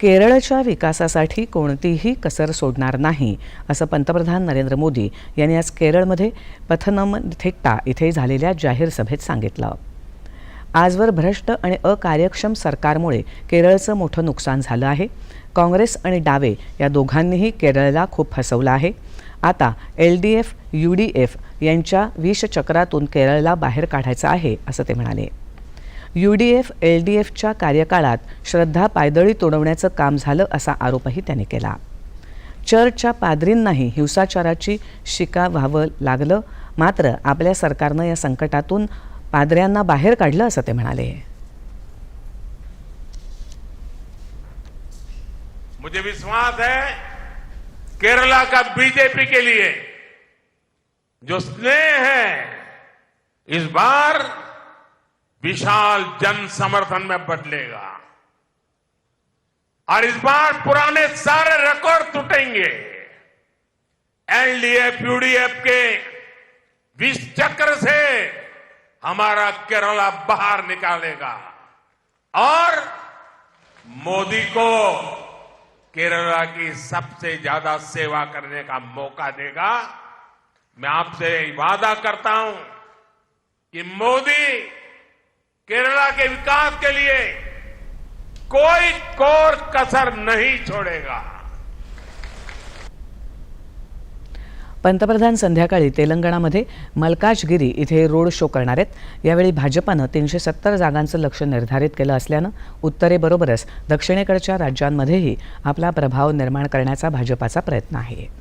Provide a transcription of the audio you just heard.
केरळच्या विकासासाठी कोणतीही कसर सोडणार नाही असं पंतप्रधान नरेंद्र मोदी यांनी आज केरळमध्ये पथनमथिट्टा इथे झालेल्या जाहीर सभेत सांगितलं. आजवर भ्रष्ट आणि अकार्यक्षम सरकारमुळे केरळचं मोठं नुकसान झालं आहे. काँग्रेस आणि डावे या दोघांनीही केरळला खूप फसवलं आहे. आता L D F U D F यांच्या विषचक्रातून केरळला बाहेर काढायचं आहे असं ते म्हणाले. U D F L D एफच्या कार्यकाळात श्रद्धा पायदळी तोडवण्याचं काम झालं असा आरोपही त्यांनी केला. चर्चच्या पादरींनाही हिंसाचाराची शिका व्हावं लागलं मात्र आपल्या सरकारनं या संकटातून पादऱ्यांना बाहेर काढलं असं ते म्हणाले. मुझे विश्वास है केरला का बीजेपी के लिए जो स्नेह है इस बार विशाल जन समर्थन में बदलेगा। और इस बार पुराने सारे रिकॉर्ड टूटेंगे। एलडीएफ यूडीएफ के विष चक्र से हमारा केरला बाहर निकालेगा। और मोदी को केरला की सबसे ज़्यादा सेवा करने का मौका देगा। मैं आपसे वादा करता हूँ कि मोदी केरला के विकास के लिए कोई कोर कसर नहीं छोड़ेगा। पंतप्रधान संध्याकाळी तेलंगणामध्ये मलकाजगिरी इथे रोड शो करणार आहेत. यावेळी भाजपानं तीनशे सत्तर जागांचं लक्ष निर्धारित केलं असल्यानं उत्तरेबरोबरच दक्षिणेकडच्या राज्यांमध्येही आपला प्रभाव निर्माण करण्याचा भाजपाचा प्रयत्न आहे.